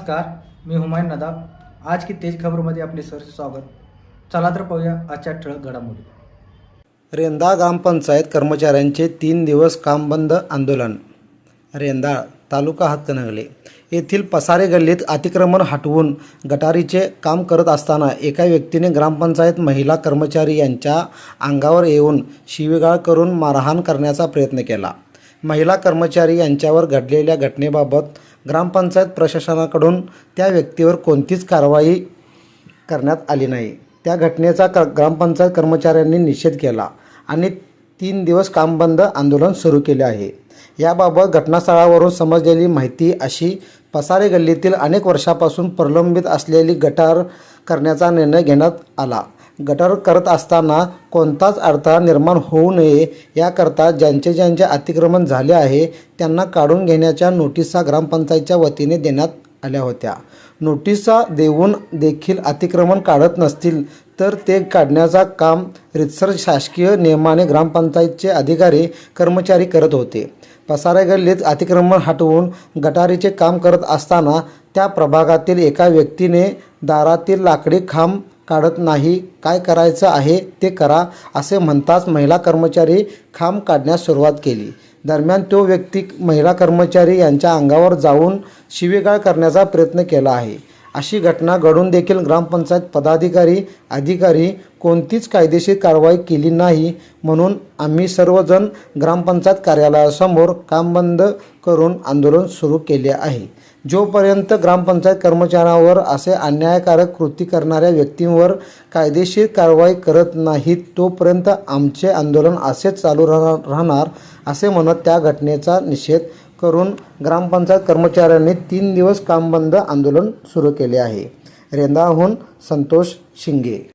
नमस्कार मी हुमायून नदाब. आज की तेज खबरमध्ये आपले सर स्वागत. चला तर पाहूया आजच्या ठळक घडामोडी. रेंदाळ ग्रामपंचायत कर्मचाऱ्यांचे तीन दिवस काम बंद आंदोलन. रेंदाळ तालुका हातकणंगले येथील पसारे गल्लीत अतिक्रमण हटवून गटारीचे काम करत असताना एका व्यक्तीने ग्रामपंचायत महिला कर्मचारी यांच्या अंगावर येऊन शिवीगाळ करून मारहाण करण्याचा प्रयत्न केला. महिला कर्मचारी यांच्यावर घडलेल्या घटनेबाबत ग्रामपंचायत प्रशासनाकडून त्या व्यक्तीवर कोणतीच कारवाई करण्यात आली नाही. त्या घटनेचा क ग्रामपंचायत कर्मचाऱ्यांनी निषेध केला आणि तीन दिवस काम बंद आंदोलन सुरू केले आहे. याबाबत घटनास्थळावरून समजलेली माहिती अशी पसारे गल्लीतील अनेक वर्षापासून प्रलंबित असलेली गटार करण्याचा निर्णय घेण्यात आला. गटार करत असताना कोणताच अडथळा निर्माण होऊ नये याकरता ज्यांचे ज्यांचे अतिक्रमण झाले आहे त्यांना काढून घेण्याच्या नोटिसा ग्रामपंचायतच्या वतीने देण्यात आल्या होत्या. नोटिसा देऊन देखील अतिक्रमण काढत नसतील तर ते काढण्याचा काम रितसर शासकीय नियमाने ग्रामपंचायतचे अधिकारी कर्मचारी करत होते. पसारे गल्लीत अतिक्रमण हटवून गटारीचे काम करत असताना त्या प्रभागातील एका व्यक्तीने दारातील लाकडी खांब काढत नाही. काय करायचं आहे ते करा असे म्हणताच महिला कर्मचारी खांब काढण्यास सुरुवात केली. दरम्यान तो व्यक्ती महिला कर्मचारी यांच्या अंगावर जाऊन शिवीगाळ करण्याचा प्रयत्न केला आहे. अशी घटना घडून देखील ग्रामपंचायत पदाधिकारी अधिकारी कोणतीच कायदेशीर कारवाई केली नाही म्हणून आम्ही सर्वजण ग्रामपंचायत कार्यालयासमोर काम बंद करून आंदोलन सुरू केले आहे. जोपर्यंत ग्रामपंचायत कर्मचाऱ्यांवर असे अन्यायकारक कृती करणाऱ्या व्यक्तींवर कायदेशीर कारवाई करत नाहीत तोपर्यंत आमचे आंदोलन असेच चालू राहणार राहणार असे म्हणत त्या घटनेचा निषेध करून ग्रामपंचायत कर्मचाऱ्यांनी तीन दिवस काम बंद आंदोलन सुरू केले आहे. रेंदाहून संतोष शिंगे.